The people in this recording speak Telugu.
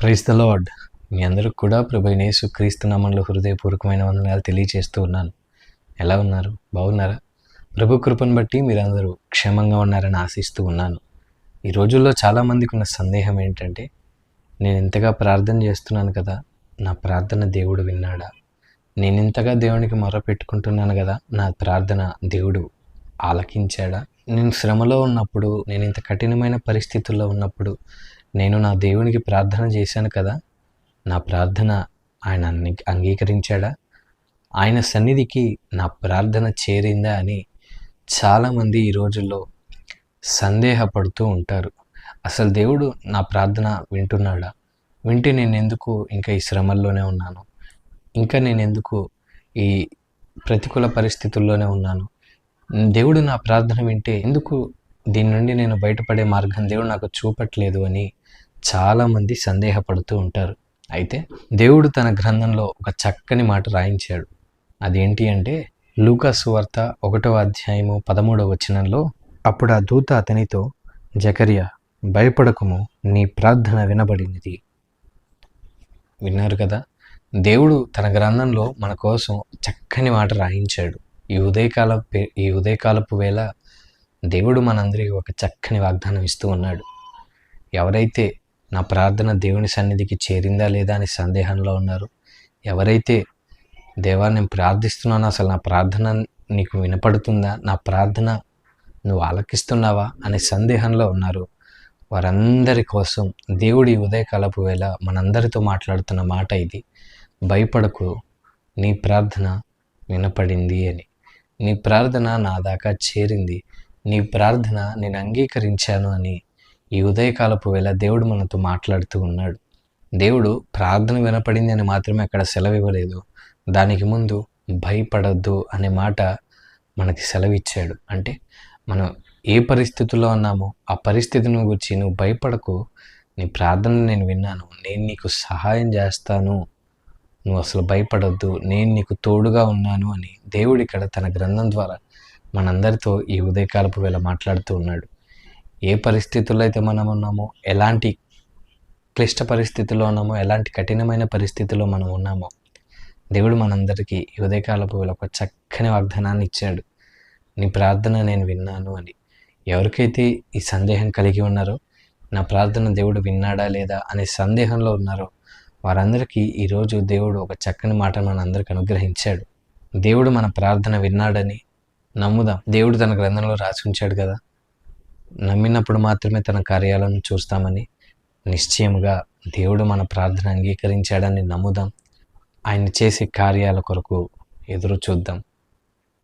ప్రైస్ ద లార్డ్ మీ అందరికి కూడా ప్రభునేసు క్రీస్తు నామంలో హృదయపూర్వకమైన వందనాలు తెలియజేస్తూ ఉన్నాను. ఎలా ఉన్నారు? బాగున్నారా? ప్రభు కృపను బట్టి మీరందరూ క్షేమంగా ఉన్నారని ఆశిస్తూ ఉన్నాను. ఈ రోజుల్లో చాలామందికి ఉన్న సందేహం ఏంటంటే నేను ఇంతగా ప్రార్థన చేస్తున్నాను కదా నా ప్రార్థన దేవుడు విన్నాడా? నేను ఇంతగా దేవునికి మొర పెట్టుకుంటున్నాను కదా నా ప్రార్థన దేవుడు ఆలకించాడా? నేను శ్రమలో ఉన్నప్పుడు నేను ఇంత కఠినమైన పరిస్థితుల్లో ఉన్నప్పుడు నేను నా దేవునికి ప్రార్థన చేశాను కదా నా ప్రార్థన ఆయన అంగీకరించాడా? ఆయన సన్నిధికి నా ప్రార్థన చేరిందా అని చాలామంది ఈ రోజుల్లో సందేహపడుతూ ఉంటారు. అసలు దేవుడు నా ప్రార్థన వింటున్నాడా? వింటే నేను ఎందుకు ఇంకా ఈ శ్రమల్లోనే ఉన్నాను? ఇంకా నేను ఎందుకు ఈ ప్రతికూల పరిస్థితుల్లోనే ఉన్నాను? దేవుడు నా ప్రార్థన వింటే ఎందుకు దీని నుండి నేను బయటపడే మార్గం దేవుడు నాకు చూపట్లేదు అని చాలామంది సందేహపడుతూ ఉంటారు. అయితే దేవుడు తన గ్రంథంలో ఒక చక్కని మాట రాయించాడు. అదేంటి అంటే లూకాసు వార్త ఒకటో అధ్యాయము పదమూడవ వచనంలో అప్పుడు ఆ దూత అతనితో జకరియా భయపడకము నీ ప్రార్థన వినబడినది. విన్నారు కదా? దేవుడు తన గ్రంథంలో మన కోసం చక్కని మాట రాయించాడు. ఈ ఉదయకాల ఈ ఉదయకాలపు వేళ దేవుడు మనందరికీ ఒక చక్కని వాగ్దానం ఇస్తూ ఉన్నాడు. ఎవరైతే నా ప్రార్థన దేవుని సన్నిధికి చేరిందా లేదా అని సందేహంలో ఉన్నారు ఎవరైతే దేవా నేను ప్రార్థిస్తున్నాను అసలు నా ప్రార్థన నీకు వినపడుతుందా నా ప్రార్థన నువ్వు ఆలకిస్తున్నావా అనే సందేహంలో ఉన్నారు. వారందరి కోసం దేవుడి ఉదయకాలపు వేళ మనందరితో మాట్లాడుతున్న మాట ఇది. భయపడకు నీ ప్రార్థన వినపడింది అని. నీ ప్రార్థన నా దాకా చేరింది. నీ ప్రార్థన నేను అంగీకరించాను అని ఈ ఉదయకాలపు వేళ దేవుడు మనతో మాట్లాడుతూ ఉన్నాడు. దేవుడు ప్రార్థన వినపడింది అని మాత్రమే అక్కడ సెలవు ఇవ్వలేదు దానికి ముందు భయపడద్దు అనే మాట మనకి సెలవిచ్చాడు. అంటే మనం ఏ పరిస్థితుల్లో ఉన్నామో ఆ పరిస్థితిని గురించి నువ్వు భయపడకు. నీ ప్రార్థన నేను విన్నాను. నేను నీకు సహాయం చేస్తాను. నువ్వు అసలు భయపడొద్దు. నేను నీకు తోడుగా ఉన్నాను అని దేవుడు ఇక్కడ తన గ్రంథం ద్వారా మనందరితో ఈ ఉదయకాలపు వేళ మాట్లాడుతూ ఉన్నాడు. ఏ పరిస్థితుల్లో అయితే మనం ఉన్నామో ఎలాంటి క్లిష్ట పరిస్థితుల్లో ఉన్నామో ఎలాంటి కఠినమైన పరిస్థితుల్లో మనం ఉన్నామో దేవుడు మనందరికీ ఈ ఉదయకాలపు వేళ ఒక చక్కని వాగ్దానాన్ని ఇచ్చాడు. నీ ప్రార్థన నేను విన్నాను అని. ఎవరికైతే ఈ సందేహం కలిగి ఉన్నారో నా ప్రార్థన దేవుడు విన్నాడా లేదా అనే సందేహంలో ఉన్నారో వారందరికీ ఈరోజు దేవుడు ఒక చక్కని మాట మనందరికి అనుగ్రహించాడు. దేవుడు మన ప్రార్థన విన్నాడని నమ్ముదాం. దేవుడు తన గ్రంథంలో రాసి ఉంచాడు కదా. నమ్మినప్పుడు మాత్రమే తన కార్యాలను చూస్తామని నిశ్చయముగా దేవుడు మన ప్రార్థన అంగీకరించాడని నమ్ముదాం. ఆయన చేసే కార్యాల కొరకు ఎదురు చూద్దాం.